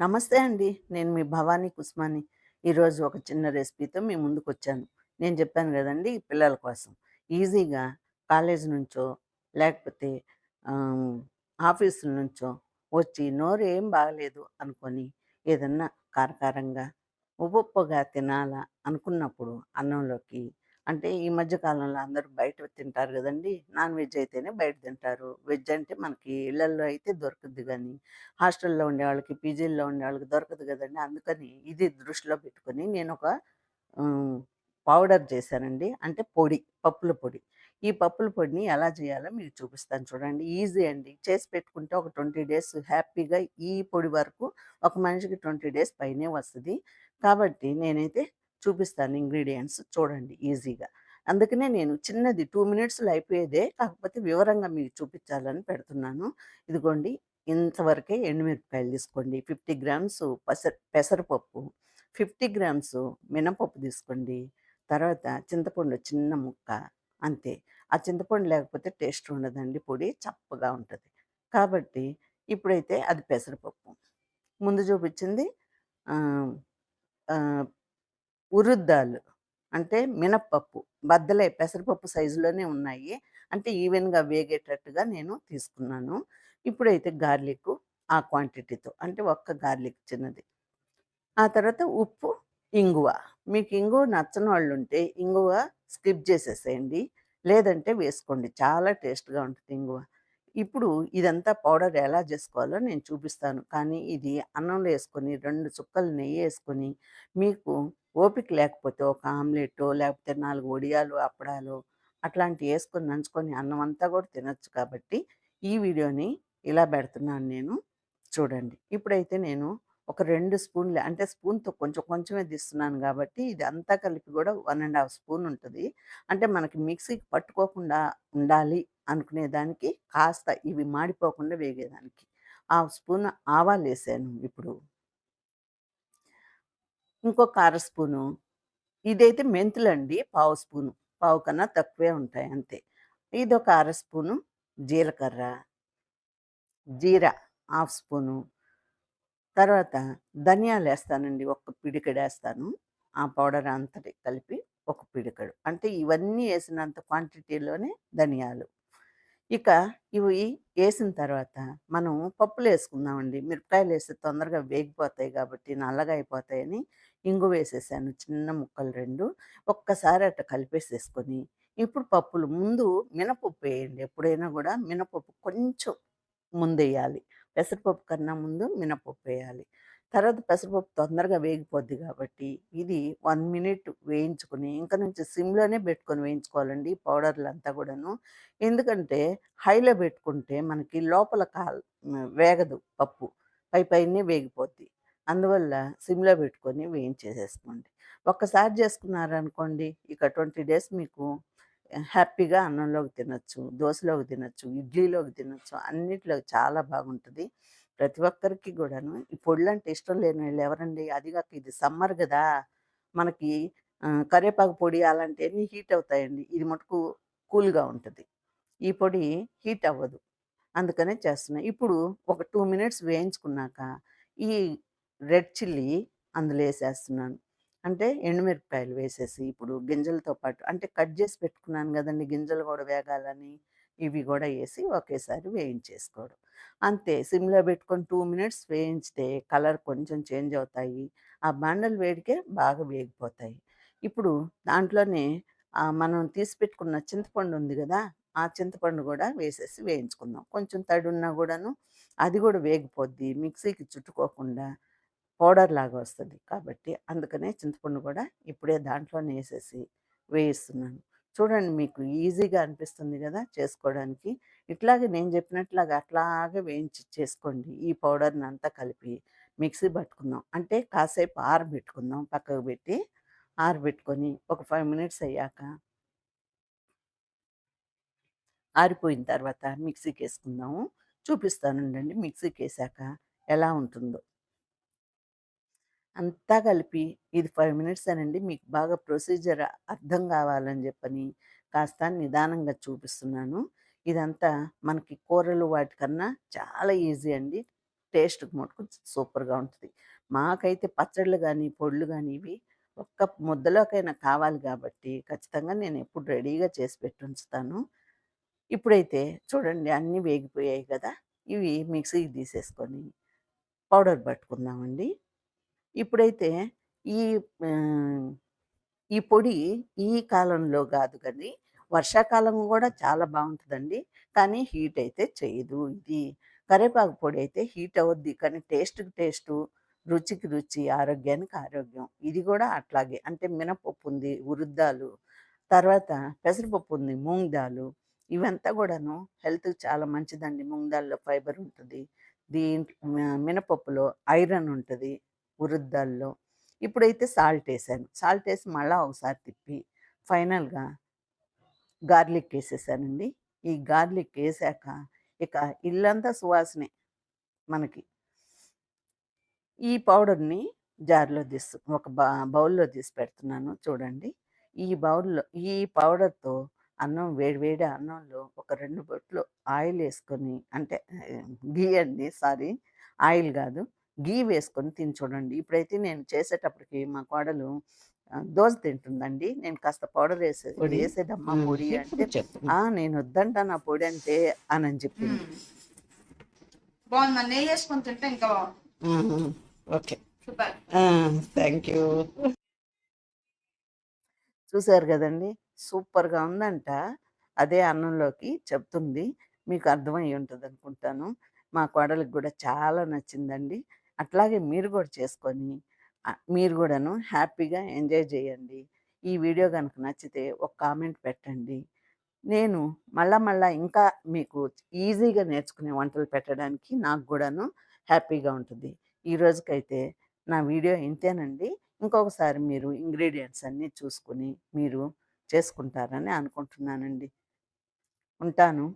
నమస్తే అండి. నేను మీ భవానీ కుస్మాని. ఈరోజు ఒక చిన్న రెసిపీతో మీ ముందుకొచ్చాను. నేను చెప్పాను కదండి పిల్లల కోసం. ఈజీగా కాలేజీ నుంచో, లేకపోతే ఆఫీసుల నుంచో వచ్చి నోరు ఏం బాగలేదు అనుకొని ఏదన్నా కారకారంగా, ఉప్పుగా తినాలా అనుకున్నప్పుడు అన్నంలోకి అంటే ఈ మధ్య కాలంలో అందరూ బయట తింటారు కదండి నాన్ వెజ్ అయితేనే బయట తింటారు. వెజ్ అంటే మనకి ఇళ్ళల్లో అయితే దొరుకుద్ది కానీ హాస్టల్‌లో ఉండేవాళ్ళకి, పీజీల్లో ఉండేవాళ్ళకి దొరకదు కదండి అందుకని ఇది దృష్టిలో పెట్టుకొని నేను ఒక పౌడర్ చేశానండి. అంటే పొడి, పప్పుల పొడి. ఈ పప్పుల పొడిని ఎలా చేయాలో మీకు చూపిస్తాను చూడండి. ఈజీ అండి. చేసి పెట్టుకుంటే ఒక 20 డేస్ హ్యాపీగా ఈ పొడి వరకు ఒక మనిషికి 20 డేస్ పైనే వస్తుంది కాబట్టి నేనైతే చూపిస్తాను ఇంగ్రీడియంట్స్ చూడండి ఈజీగా. అందుకనే నేను చిన్నది టూ మినిట్స్‌లో అయిపోయేదే. కాకపోతే వివరంగా మీకు చూపించాలని పెడుతున్నాను. ఇదిగోండి ఇంతవరకే ఎండుమిరపకాయలు తీసుకోండి. 50 గ్రామ్స్ పెసర పెసరపప్పు, 50 గ్రామ్స్ మినపప్పు తీసుకోండి. తర్వాత చింతపండు చిన్న ముక్క అంతే. ఆ చింతపండు లేకపోతే టేస్ట్ ఉండదండి. పొడి చప్పగా ఉంటుంది కాబట్టి ఇప్పుడైతే అది పెసరపప్పు. ముందు చూపించింది ఉరుద్దాలు అంటే మినపప్పు. బద్దలే పెసరపప్పు సైజులోనే ఉన్నాయి. అంటే ఈవెన్‌గా వేగేటట్టుగా నేను తీసుకున్నాను. ఇప్పుడైతే గార్లిక్ ఆ క్వాంటిటీతో అంటే ఒక్క గార్లిక్ చిన్నది. ఆ తర్వాత ఉప్పు, ఇంగువ. మీకు ఇంగువ నచ్చని వాళ్ళు ఉంటే ఇంగువ స్కిప్ చేసేసేయండి. లేదంటే వేసుకోండి. చాలా టేస్ట్‌గా ఉంటుంది ఇంగువ. ఇప్పుడు ఇదంతా పౌడర్ ఎలా చేసుకోవాలో నేను చూపిస్తాను. కానీ ఇది అన్నంలో వేసుకొని రెండు చుక్కలు నెయ్యి వేసుకొని మీకు ఓపిక లేకపోతే ఒక ఆమ్లెట్ లేకపోతే నాలుగు వడియాలు, అప్పడాలు అట్లాంటివి వేసుకొని నంచుకొని అన్నం అంతా కూడా తినొచ్చు కాబట్టి ఈ వీడియోని ఇలా పెడుతున్నాను నేను. చూడండి. ఇప్పుడైతే నేను ఒక రెండు స్పూన్‌లు అంటే స్పూన్‌తో కొంచెం కొంచెమే తీస్తున్నాను కాబట్టి ఇది అంతా కలిపి కూడా వన్ అండ్ హాఫ్ స్పూన్ ఉంటుంది అంటే మనకి మిక్సీకి పట్టుకోకుండా ఉండాలి అనుకునే దానికి కాస్త ఇవి మాడిపోకుండా వేగేదానికి. ఆ స్పూన్ ఆవాలు వేసాను ఇప్పుడు. ఇంకొక అర స్పూను ఇదైతే మెంతులండి పావు స్పూను. పావు కన్నా తక్కువే ఉంటాయి అంతే. ఇది ఒక అర స్పూను జీలకర్ర. జీరా హాఫ్ స్పూను. తర్వాత ధనియాలు వేస్తానండి ఒక ఒక్క పిడికెడేస్తాను. ఆ పౌడర్ అంతటి కలిపి ఒక పిడికెడు. అంటే ఇవన్నీ వేసినంత క్వాంటిటీలోనే ధనియాలు. ఇక ఇవి వేసిన తర్వాత మనం పప్పులు వేసుకుందామండి మిరపకాయలు వేస్తే తొందరగా వేగిపోతాయి కాబట్టి నల్లగా అయిపోతాయని ఇంగు వేసేసాను చిన్న ముక్కలు రెండు. ఒక్కసారి అట్ట కలిపేసేసుకొని ఇప్పుడు పప్పులు ముందు మినపప్పు వేయండి. ఎప్పుడైనా కూడా మినపప్పు కొంచెం ముందెయ్యాలి. పెసరపప్పు కన్నా ముందు మినపప్పు వేయాలి. తర్వాత పెసరపప్పు తొందరగా వేగిపోద్ది కాబట్టి ఇది వన్ మినిట్ వేయించుకొని ఇంకా నుంచి సిమ్‌లోనే పెట్టుకొని వేయించుకోవాలండి పౌడర్‌లంతా కూడాను ఎందుకంటే హైలో పెట్టుకుంటే మనకి లోపల కాల్ వేగదు పప్పు. పై పైనే వేగిపోద్ది. అందువల్ల సిమ్‌లో పెట్టుకొని వేయించేసేసుకోండి. ఒక్కసారి చేసుకున్నారనుకోండి ఇక 20 డేస్ మీకు హ్యాపీగా అన్నంలోకి తినచ్చు దోశలోకి తినచ్చు ఇడ్లీలోకి తినచ్చు అన్నిట్లోకి చాలా బాగుంటుంది ప్రతి ఒక్కరికి కూడాను ఈ పొడులంటే ఇష్టం లేనోళ్ళు ఎవరండి? అది కాక ఇది సమ్మర్ కదా మనకి కరివేపాకు పొడి అలాంటివన్నీ హీట్ అవుతాయండి. ఇది మటుకు కూల్‌గా ఉంటుంది ఈ పొడి హీట్ అవ్వదు. అందుకనే చేస్తున్నాయి ఇప్పుడు ఒక టూ మినిట్స్ వేయించుకున్నాక ఈ రెడ్ చిల్లీ అందులో వేసేస్తున్నాను అంటే ఎండుమిరపకాయలు వేసేసి ఇప్పుడు గింజలతో పాటు అంటే కట్ చేసి పెట్టుకున్నాను కదండి గింజలు కూడా వేగాలని ఇవి కూడా వేసి ఒకేసారి వేయించేసుకోవడం. అంతే సిమ్‌లో పెట్టుకొని టూ మినిట్స్ వేయించితే కలర్ కొంచెం చేంజ్ అవుతాయి. ఆ బండలు వేడికే బాగా వేగిపోతాయి. ఇప్పుడు దాంట్లోనే మనం తీసి పెట్టుకున్న చింతపండు ఉంది కదా ఆ చింతపండు కూడా వేసేసి వేయించుకుందాం. కొంచెం తడున్నా కూడాను అది కూడా వేగిపోద్ది. మిక్సీకి చుట్టుకోకుండా పౌడర్ లాగా వస్తుంది కాబట్టి అందుకనే చింతపండు కూడా ఇప్పుడే దాంట్లోనే వేసేసి వేయిస్తున్నాను. చూడండి మీకు ఈజీగా అనిపిస్తుంది కదా చేసుకోవడానికి. ఇట్లాగే నేను చెప్పినట్లాగా అట్లాగే వేయించి చేసుకోండి. ఈ పౌడర్ని అంతా కలిపి మిక్సీ పట్టుకుందాం. అంటే కాసేపు ఆరబెట్టుకుందాం పక్కకు పెట్టి ఆరబెట్టుకొని ఒక ఫైవ్ మినిట్స్ అయ్యాక ఆరిపోయిన తర్వాత మిక్సీకి వేసుకుందాము చూపిస్తానుండండి మిక్సీకేసాక ఎలా ఉంటుందో. అంతా కలిపి ఇది ఫైవ్ మినిట్స్ అనండి మీకు బాగా ప్రొసీజర్ అర్థం కావాలని చెప్పని కాస్త నిదానంగా చూపిస్తున్నాను. ఇదంతా మనకి కూరలు వాటికన్నా చాలా ఈజీ అండి. టేస్ట్ మటుకు సూపర్‌గా ఉంటుంది మాకైతే పచ్చళ్ళు కానీ పొళ్ళు కానీ ఇవి ఒక్క ముద్దలోకైనా కావాలి కాబట్టి ఖచ్చితంగా నేను ఎప్పుడు రెడీగా చేసి పెట్టి ఉంచుతాను ఇప్పుడైతే చూడండి అన్నీ వేగిపోయాయి కదా ఇవి మిక్సీకి తీసేసుకొని పౌడర్ పట్టుకుందామండి. ఇప్పుడైతే ఈ ఈ పొడి ఈ కాలంలో కాదు కానీ వర్షాకాలం కూడా చాలా బాగుంటుందండి కానీ హీట్ అయితే చేయదు ఇది. కరివేపాకు పొడి అయితే హీట్ అవుద్ది. కానీ టేస్ట్‌కి టేస్టు, రుచికి రుచి, ఆరోగ్యానికి ఆరోగ్యం. ఇది కూడా అట్లాగే. అంటే మినపప్పు ఉంది, ఉరుద్దాలు, తర్వాత పెసరపప్పు ఉంది, మూంగ్ దాలు ఇవంతా కూడాను హెల్త్‌కి చాలా మంచిదండి. మూంగ్ దాల్‌లో ఫైబర్ ఉంటుంది దీంట్లో మినపప్పులో ఐరన్ ఉంటుంది ఉరుద్దాల్లో. ఇప్పుడైతే సాల్ట్ వేసాను సాల్ట్ వేసి మళ్ళీ ఒకసారి తిప్పి ఫైనల్‌గా గార్లిక్ వేసేసానండి ఈ గార్లిక్ వేసాక ఇక ఇల్లంతా సువాసనే మనకి. ఈ పౌడర్‌ని జార్‌లో తీసు ఒక బా బౌల్‌లో తీసి పెడుతున్నాను చూడండి. ఈ బౌల్‌లో ఈ పౌడర్‌తో అన్నం వేడి వేడి అన్నంలో ఒక రెండు బొట్లు ఆయిల్ వేసుకొని అంటే గీ ఘీ అండి సారీ. ఆయిల్ కాదు ఘీ వేసుకొని తిని చూడండి. ఇప్పుడైతే నేను చేసేటప్పటికి మా కోడలు దోస తింటుందండి. నేను కాస్త పౌడర్ పొడి. వేసేదమ్మా. పొడి అంటే, చెప్పు. "ఆ! నేనొద్దంటాను ఆ పొడంటే" అనని చెప్పింది. హ్మ్. బాగుంది నెయ్యి వేసుకొని తింటే ఇంకా బాగుంది! ఓకే. సూపర్ ఆ! Thank you. చూసారు గదండీ! సూపర్‌గా ఉందంట. అదే అన్నంలోకి చెప్తుంది. మీకు అర్థమయ్యి ఉంటదనుకుంటాను. మా కోడలికి గూడా చాలా నచ్చిందండి. అట్లాగే మీరు గూడా చేసుకొని మీరు కూడాను హ్యాపీగా ఎంజాయ్ చేయండి ఈ వీడియో కనుక నచ్చితే ఒక కామెంట్ పెట్టండి. నేను మళ్ళా మళ్ళా ఇంకా మీకు ఈజీగా నేర్చుకునే వంటలు పెట్టడానికి నాకు కూడాను హ్యాపీగా ఉంటుంది ఈ రోజుకైతే నా వీడియో ఇంతేనండి. ఇంకొకసారి మీరు ఇంగ్రీడియంట్స్ అన్నీ చూసుకొని మీరు చేసుకుంటారని అనుకుంటున్నానండి. ఉంటాను.